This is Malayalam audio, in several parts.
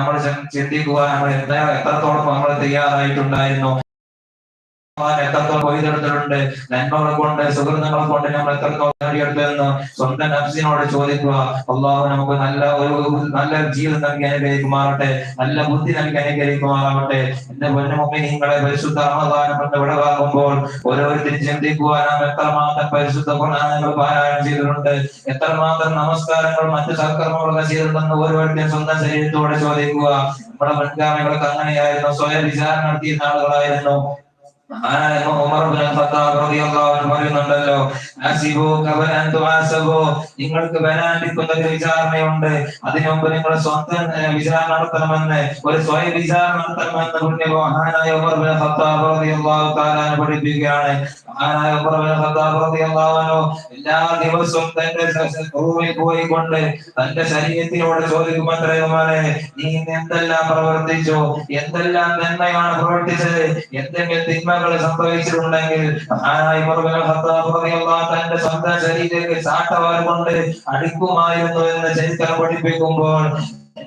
നമ്മൾ ചിന്തിക്കുവാൻ നമ്മൾ എത്രത്തോളം നമ്മൾ തയ്യാറായിട്ടുണ്ടായിരുന്നു? എത്രത്തോളം കൊയ്തെടുത്തിട്ടുണ്ട് നന്മകളെ കൊണ്ട് സുഹൃത്തുക്കളെ കൊണ്ട് നമ്മൾ എത്രത്തോളം നേടിയെടുത്തെന്ന് സ്വന്തം നഫ്സിനോട് ചോദിക്കുക. അള്ളാഹു നമുക്ക് നല്ല ഒരു നല്ല ജീവിതം നൽകി അനുഗ്രഹിക്കുമാറട്ടെ നല്ല ബുദ്ധി നൽകി അനുഗ്രഹിക്കുമാറാവട്ടെ എന്റെ പൊന്നുമുമ്പിൽ നിങ്ങളെ പരിശുദ്ധ റമദാനം കൊണ്ട് വിടവാകുമ്പോൾ ഓരോരുത്തരും ചിന്തിക്കുക നാം എത്രമാത്രം പരിശുദ്ധ ഗുണങ്ങൾ പാരായണം ചെയ്തിട്ടുണ്ട് എത്രമാത്രം നമസ്കാരങ്ങളും മറ്റു സൽക്കർമ്മങ്ങളൊക്കെ ചെയ്തിട്ടുണ്ടെന്ന് ഓരോരുത്തരും സ്വന്തം ശരീരത്തോടെ ചോദിക്കുക. നമ്മുടെ മുൻഗാമികൾക്ക് അങ്ങനെയായിരുന്നു സ്വയം വിചാരണ നടത്തിയ ആളുകളായിരുന്നു. പറയുന്നുണ്ടല്ലോ? നിങ്ങൾക്ക് വരാനിരിക്കുന്ന ഒരു വിചാരണയുണ്ട്. അതിനു മുമ്പ് നിങ്ങൾ സ്വന്തം വിചാരണ നടത്തണമെന്ന് ഒരു സ്വയം വിചാരണ നടത്തണമെന്ന് പുണ്യ മഹാനായ ഉമർ ബിൻ ഖത്താബ് റളിയല്ലാഹു തആല അൻഹു പഠിപ്പിക്കുകയാണ്. എല്ലാ ദിവസവും തന്റെ റൂമിൽ പോയിക്കൊണ്ട് തന്റെ ശരീരത്തിനോട് ചോദിക്കുമത്രേ നീ എന്തെല്ലാം പ്രവർത്തിച്ചു? എന്തെല്ലാം നന്മയാണ് പ്രവർത്തിച്ചത്? എന്തെങ്കിലും തിന്മകൾ സംഭവിച്ചിട്ടുണ്ടെങ്കിൽ തന്റെ സ്വന്തം ശരീരത്തിൽ ചാട്ടവാർ കൊണ്ട് അടിക്കുമായിരുന്നു എന്ന് ചരിത്രം പഠിപ്പിക്കുമ്പോൾ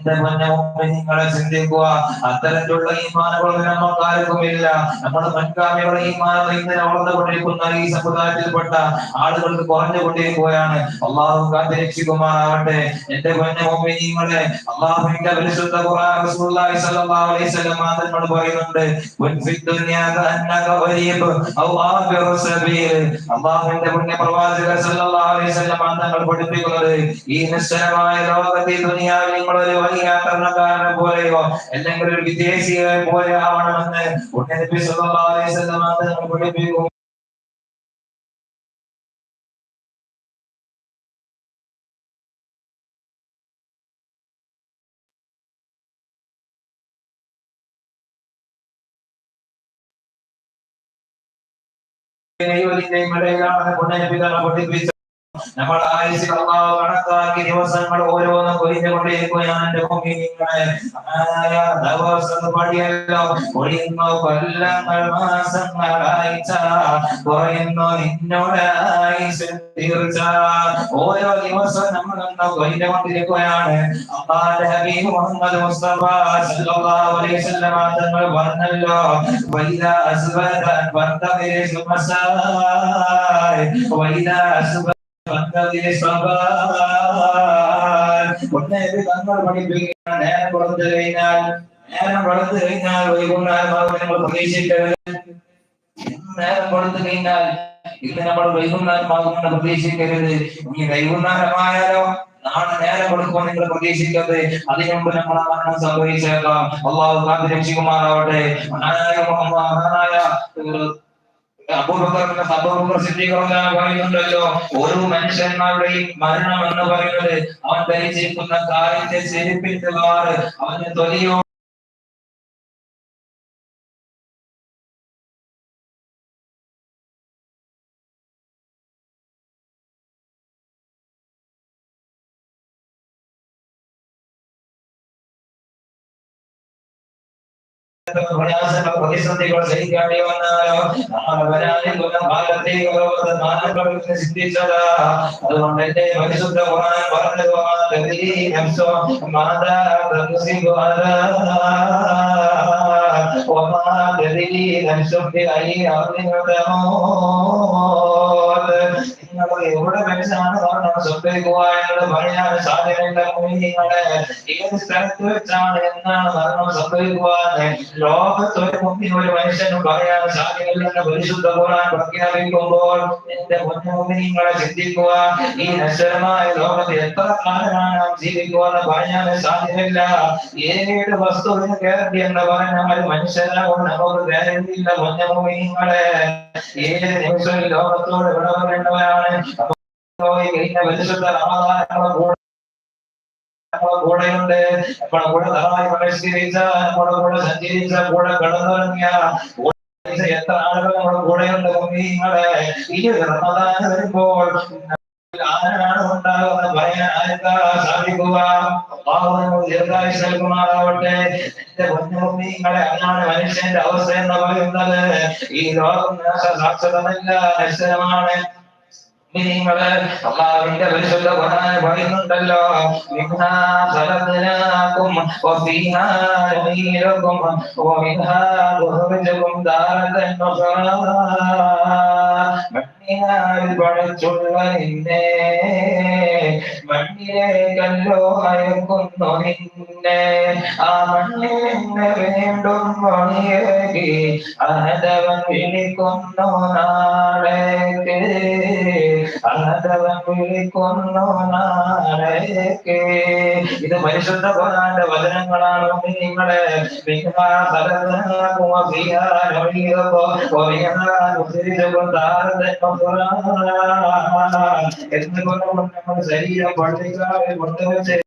നിങ്ങളെ ചിന്തിക്കുക. അത്തരത്തിലുള്ള ഈമാനുകൾ നമുക്ക് ആർക്കുമില്ല നമ്മുടെ മുൻഗാമികൾ ഈമാനം ഇന്ന് വളർന്നുകൊണ്ടിരിക്കുന്ന ഈ സമുദായത്തിൽപ്പെട്ട ആളുകൾക്ക് കുറഞ്ഞുകൊണ്ടിരിക്കുകയാണ്. അള്ളാഹു കാത്ത് രക്ഷിക്കുമാറാവട്ടെ എന്റെ പൊന്നെ നിങ്ങളെ അള്ളാഹുവിന്റെ പരിശുദ്ധ റസൂലുള്ളാഹി അലൈഹി വസല്ലം പറയുന്നുണ്ട്. "കുൻ ഫിദ് ദുനിയാ കഅന്നക ഔ സബീൽ." പ്രവാചകൻ അലൈഹി വസല്ലം പഠിപ്പിക്കുന്നത് ഈ നിശ്ചലമായ ലോകത്തെ ദുനിയാവിൽ നിങ്ങൾ ഒരു വലിയ യാത്രക്കാരനെ പോലെയോ അല്ലെങ്കിൽ ഒരു വിദേശിയെ പോലെ ആവണമെന്ന് പുണ്യ നബി സല്ലല്ലാഹു അലൈഹി വസല്ലം തങ്ങൾ പഠിപ്പിക്കും ദൈവത്തിന്റെയും ഇടയിലാണ് പുണ്യ നബി തങ്ങൾ പഠിപ്പിച്ചത് നമ്മൾ ആയുസിൽ അള്ളാഹു കണക്കാക്കി ദിവസങ്ങൾ ഓരോന്നും കൊഴിഞ്ഞുകൊണ്ടിരിക്കുകയാണ് എന്റെ മുഹമ്മദ് മുസ്തഫ അലൈഹി വസല്ലം പറഞ്ഞല്ലോ വൈദ അസ്ബദ വന്തദിരി സബായ് ഒന്നേത് തങ്ങൾ പഠിപ്പിക്കുന്ന നേരം കൊടുത്തു കഴിഞ്ഞാൽ നേരം കൊടുത്തു കഴിഞ്ഞാൽ വൈകുന്നേരമാകും നമ്മൾ പ്രതീക്ഷിക്കരുത് നേരം കൊടുത്തു കഴിഞ്ഞാൽ ഇത് നമ്മൾ വൈകുന്നേരമാകുമെന്ന് പ്രതീക്ഷിക്കരുത് ഇനി വൈകുന്നേരമായാലോ നാളെ നേരം കൊടുക്കുമ്പോൾ നിങ്ങൾ പ്രതീക്ഷിക്കരുത് അതിനു മുമ്പ് നമ്മൾ ആ മരണം സംഭവിച്ചേക്കാം അള്ളാഹു കാത്ത് രക്ഷിക്കുമാറാവട്ടെ മഹാനായ മുഹമ്മദ് മഹാനായ ഏഹ്, അബൂബക്കറിന്റെ റളിയല്ലാഹു പറയുന്നുണ്ടല്ലോ ഓരോ മനുഷ്യന്മാരുടെയും മരണം എന്ന് പറയുന്നത് അവൻ ധരിച്ചിരിക്കുന്ന കാര്യത്തെ ചെരുപ്പിന്റെ അവന്റെ തൊലിയോ ಭಯಾಸನ ಪ್ರತಿಸಂಧಿಗಳು ಸೈನ್ಯಾಡಿಯವನಾರು ನಮ್ಮ ಭಯಾನಿಗುಣ ಭಾರತೀಯವರದ ದಾನಗಳನ್ನು ಸಿದ್ಧಿಸದ ಅದೊಂದೆಡೆ ಪರಿಶುದ್ಧ ಪುರಾಣ ಭಾರತದಲ್ಲಿ ಹಂಸ ಮಾದ ಧನುಸಿಂಹಾದ وما تدري نفس بأي أرض تموت വമാ തദ്രീ നഫ്സു ബിഅയ്യി അർദിൻ തമൂത്ത്." നിങ്ങൾ എവിടെ വെച്ചാണ് മരണം പറയാൻ സാധ്യതയില്ല നിങ്ങളെ ഏത് സ്ഥലത്ത് വെച്ചാണ് എന്നാണ് മരണം സംഭവിക്കുക എന്ന് ലോകത്ത് ഒരു മുമ്പിൽ ഒരു മനുഷ്യനും പരിശുദ്ധ ഖുർആൻ പ്രഖ്യാപിക്കുമ്പോൾ എന്റെ മുൻമുമ്പിൽ നിങ്ങളെ ചിന്തിക്കുക. ഈ നശ്വരമായ ലോകത്ത് എത്ര കാലമാണ് നാം ജീവിക്കുക എന്ന് പറയാൻ സാധ്യതയില്ല ഏത് വസ്തുവിന് ഗ്യാരണ്ടി എന്ന് പറഞ്ഞാൽ മനുഷ്യരാകൊണ്ട് നമുക്ക് ഗ്യാരണ്ടി ഇല്ല നിങ്ങളെ. ഏത് നിമിഷവും ലോകത്തോട് വിട നമ്മുടെ കൂടെയുണ്ട് നമ്മുടെ കൂടെ ധാരാളം പരിഷ്കരിച്ച നമ്മുടെ കൂടെ സഞ്ചരിച്ച കൂടെ കടന്നിറങ്ങിയ എത്ര ആളുകൾ നമ്മുടെ കൂടെയുണ്ട് നിങ്ങളെ ഈ റമദാൻ വരുമ്പോൾ ആരാണ് ഉണ്ടാകുന്ന പറയാൻ ആർക്കാ സാധിക്കുക ദീർഘായുസ് നൽകുമാറാവട്ടെ എന്റെ പൊന്നുമീങ്ങളെ അങ്ങാണ് മനുഷ്യന്റെ അവസ്ഥ എന്ന് പറയുന്നത് ഈ ലോകം നാശ സാക്ഷരമല്ല നിശ്ചയമാണ്. നിങ്ങൾ അള്ളാഹുവിന്റെ പരിശുദ്ധ അയക്കുന്നു നിന്നെ. ആ മണ്ണിൽ നിന്ന് വീണ്ടും മണിയേകി വിളിക്കുന്നു അനന്തവൻ വിളിക്കുന്നു നാളേക്ക് ഇത് പരിശുദ്ധ ഖുർആന്റെ വചനങ്ങളാണ്. നിങ്ങളെ താരതൻ ഉഖ്റാ എന്തുകൊണ്ട് ശരീരം പള്ളിക്കാരെ കൊണ്ടുവച്ച്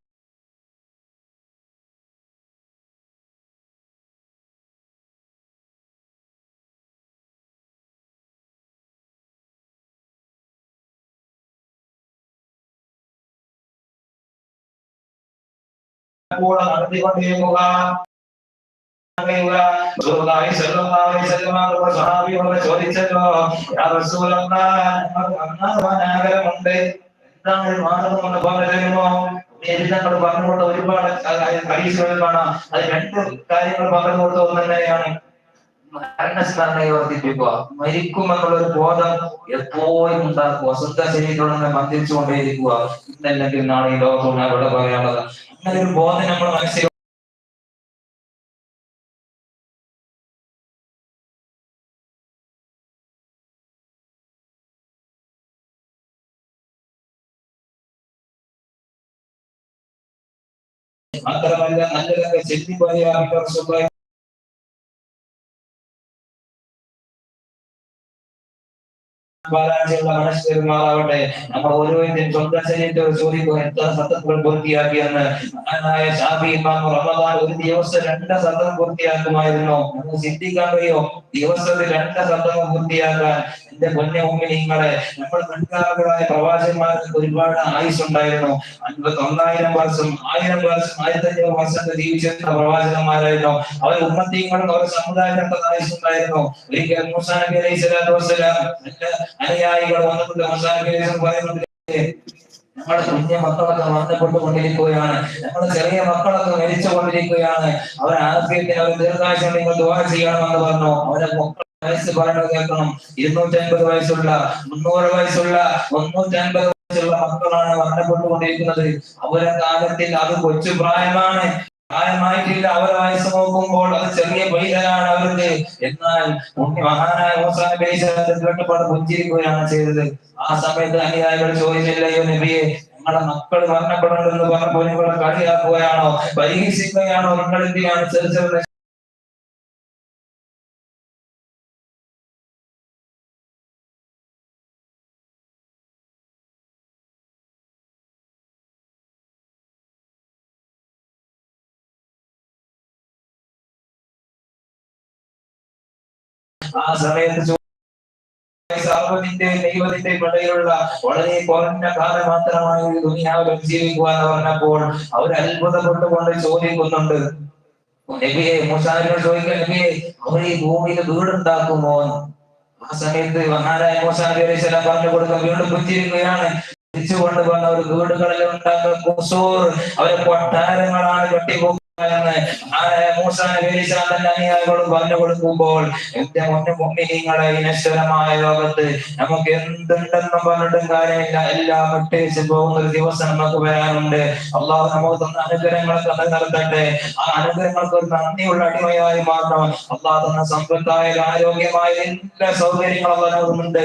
കൂടെ നടത്തിക്കൊണ്ടിരിക്കുക. സ്വഹാബിയോട് ചോദിച്ചല്ലോ. അന്നാഗരമുണ്ട് എന്താണ് മാർഗം എന്ന് പറഞ്ഞു ഞങ്ങൾ പറഞ്ഞു ഒരുപാട് പരീക്ഷകൾ കാണാം. അത് രണ്ട് കാര്യങ്ങൾ പറഞ്ഞു കൊടുത്ത ഒന്ന് തന്നെയാണ്. മരണസ്മരണയെ വർദ്ധിപ്പിക്കുക. മരിക്കുമെന്നുള്ള ഒരു ബോധം എപ്പോഴും ഉണ്ടാക്കുക. സ്വന്തം ശരീരത്തോടെ മന്ദിച്ചുകൊണ്ടേയിരിക്കുക ഇന്നല്ലെങ്കിൽ നാളെ ഈ ലോകത്തോട് അവിടെ പറയാനുള്ളത് അങ്ങനെ ഒരു ബോധം നമ്മൾ മനസ്സിൽ മാത്രമല്ല നല്ലതൊക്കെ ചെത്തി പറയാൻ പാരാജയമുള്ള മനസ്സിലാവട്ടെ നമ്മൾ ഓരോരുത്തരും സ്വന്തം ശരീരത്തെ ചോദിക്കും എത്ര സത്തങ്ങൾ പൂർത്തിയാക്കിയെന്ന് മഹാനായ ഷാഫി റമദാൻ ഒരു ദിവസം രണ്ട് സത്തം പൂർത്തിയാക്കുമായിരുന്നു. ചിന്തിക്കാൻ കഴിയോ ദിവസത്തിൽ രണ്ട് സത്തം പൂർത്തിയാക്കാൻ എന്റെ പൊന്നെ ഉമ്മിനിങ്ങളെ നമ്മൾ മുൻകാലങ്ങളായ പ്രവാചകന്മാർക്ക് ഒരുപാട് ആയുസ് ഉണ്ടായിരുന്നു. അൻപത്തി ഒന്നായിരം വർഷം ആയിരം വർഷം ആയിരത്തി അഞ്ഞൂറ് വർഷം ജീവിച്ചിരുന്ന പ്രവാചകന്മാരായിരുന്നു. അവർ ഉമ്മത്തിങ്ങളും അവർ സമുദായത്തിന്റെ ആയുസ് ഉണ്ടായിരുന്നു. ഒരിക്കൽ അനുയായികൾ വന്നിട്ടുണ്ട് നമ്മുടെ കുഞ്ഞു മക്കളൊക്കെ മരണപ്പെട്ടുകൊണ്ടിരിക്കുകയാണ് നമ്മുടെ ചെറിയ മക്കളൊക്കെ മരിച്ചുകൊണ്ടിരിക്കുകയാണ് അവർ ആരോഗ്യത്തിന് അവർ ദീർഘാശം നിങ്ങൾ ദുവാ ചെയ്യണമെന്ന് പറഞ്ഞു. അവരെ മക്കൾ വയസ്സ് പറയുന്നത് കേൾക്കണം. ഇരുന്നൂറ്റി അൻപത് വയസ്സുള്ള മുന്നൂറ് വയസ്സുള്ള മുന്നൂറ്റി അൻപത് വയസ്സുള്ള മക്കളാണ് മരണപ്പെട്ടുകൊണ്ടിരിക്കുന്നത്. അവരെ കാലത്തിൽ അത് കൊച്ചു പ്രായമാണ്. പ്രായമായിട്ടില്ല. അവർ വയസ്സ് നോക്കുമ്പോൾ അത് ചെറിയ പൈതലാണ് അവർക്ക്. എന്നാൽ മഹാനായ കേട്ടപ്പോൾ പുഞ്ചിരിക്കുകയാണ് ചെയ്തത്. ആ സമയത്ത് അനുയായികൾ ചോദിച്ചില്ലയോ നബിയെ നിങ്ങളെ മക്കൾ മരണപ്പെടണമെന്ന് പറഞ്ഞപ്പോൾ നിങ്ങളെ കളിയാക്കുകയാണോ? പരിഹസിക്കുകയാണോ? നിങ്ങൾ എന്തിനാണ് ചെറിയ ആ സമയത്ത് സർവത്തിന്റെ ദൈവത്തിന്റെ ഇടയിലുള്ള വളരെ കുറഞ്ഞ കാലം മാത്രമായി ഈ ദുനിയാവിൽ ജീവിക്കുക എന്ന് പറഞ്ഞപ്പോൾ അവർ അത്ഭുതപ്പെട്ടുകൊണ്ട് ചോദിക്കുന്നുണ്ട് നബിയെ മൂസാനോട് ചോദിക്കാൻ നബിയെ അവർ ഈ ഭൂമിയിൽ വീടുണ്ടാക്കുമോ. ആ സമയത്ത് മഹാനായ മൂസാ നബി അലൈഹി സ്വലാം പറഞ്ഞു കൊടുക്കാൻ വീട് പുഞ്ചിരിക്കുകയാണ് തിരിച്ചുകൊണ്ട് വന്ന ഒരു വീടുകളിൽ ഉണ്ടാക്കുന്ന അവരെ കൊട്ടാരങ്ങളാണ് കെട്ടിപ്പോകുന്നത് പറഞ്ഞു കൊടുക്കുമ്പോൾ എന്റെ മുന്നേ മുമ്മിനിങ്ങളെ ഈ നശ്വരമായ ലോകത്ത് നമുക്ക് എന്തുണ്ടെന്നും പറഞ്ഞിട്ടും കാര്യമില്ല. എല്ലാം വിട്ടേച്ച് പോകുന്ന ഒരു ദിവസം നമുക്ക് വരാനുണ്ട്. അള്ളാഹു നമുക്ക് തന്ന അനുഗ്രഹങ്ങളൊക്കെ നിലനിർത്തട്ടെ ആ അനുഗ്രഹങ്ങൾക്ക് ഒരു നന്ദിയുള്ള അടിമയായി മാത്രം അള്ളാഹു തന്ന സമ്പത്തായ ആരോഗ്യമായ എല്ലാ സൗകര്യങ്ങളും നൽകുന്നുണ്ട്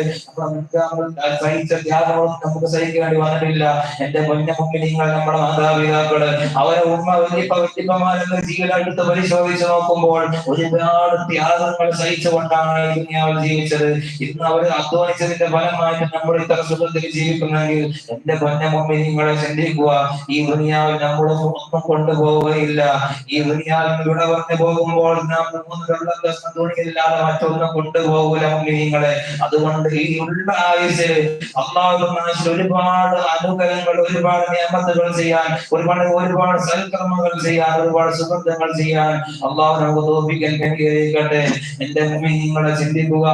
സഹിച്ച ത്യാഗങ്ങളും നമുക്ക് സഹിക്കേണ്ടി വന്നിട്ടില്ല. എന്റെ പൊന്ന മുമ്മിനിങ്ങൾ നമ്മുടെ മാതാപിതാക്കൾ അവരെ ഉമ്മ വല്യപ്പ വല്യപ്പമാരെന്ന ജീവിതം എടുത്ത് പരിശോധിച്ചു നോക്കുമ്പോൾ ഒരുപാട് ത്യാഗങ്ങൾ സഹിച്ചുകൊണ്ടാണ് ദുനിയാവിൽ ജീവിച്ചത്. ഇന്ന് അവർ അധ്വാനിച്ചതിന്റെ ഫലമായിട്ട് നമ്മൾ ഇത്ര സുഖത്തിൽ ജീവിക്കുന്നെങ്കിൽ എന്റെ പൊന്ന മുമ്പിനിങ്ങളെ ചിന്തിക്കുക. ഈ ദുനിയാവിൽ നമ്മളൊന്നും ഒന്നും കൊണ്ടുപോവുകയില്ല. ഈ ദുനിയാവിൽ ഇവിടെ വിട പറഞ്ഞു പോകുമ്പോൾ നാം മൂന്ന് വെള്ളം തുണിയില്ലാതെ മറ്റൊന്നും കൊണ്ടുപോകൂല മുമ്പിനിങ്ങളെ അതുകൊണ്ട് ഈ ഉള്ള ആയുസിൽ അള്ളാഹു ഒരുപാട് അനുഗ്രഹങ്ങൾ ഒരുപാട് നിയമത്തുകൾ ചെയ്യാൻ ഒരുപാട് ഒരുപാട് സൽക്കർമ്മങ്ങൾ ചെയ്യാൻ ഒരുപാട് സുഹൃത്തുക്കൾ ചെയ്യാൻ അള്ളാഹു നമുക്ക് തോൽപ്പിക്കാൻ കഴിയട്ടെ എന്റെ മുമ്പിൽ നിങ്ങളെ ചിന്തിക്കുക.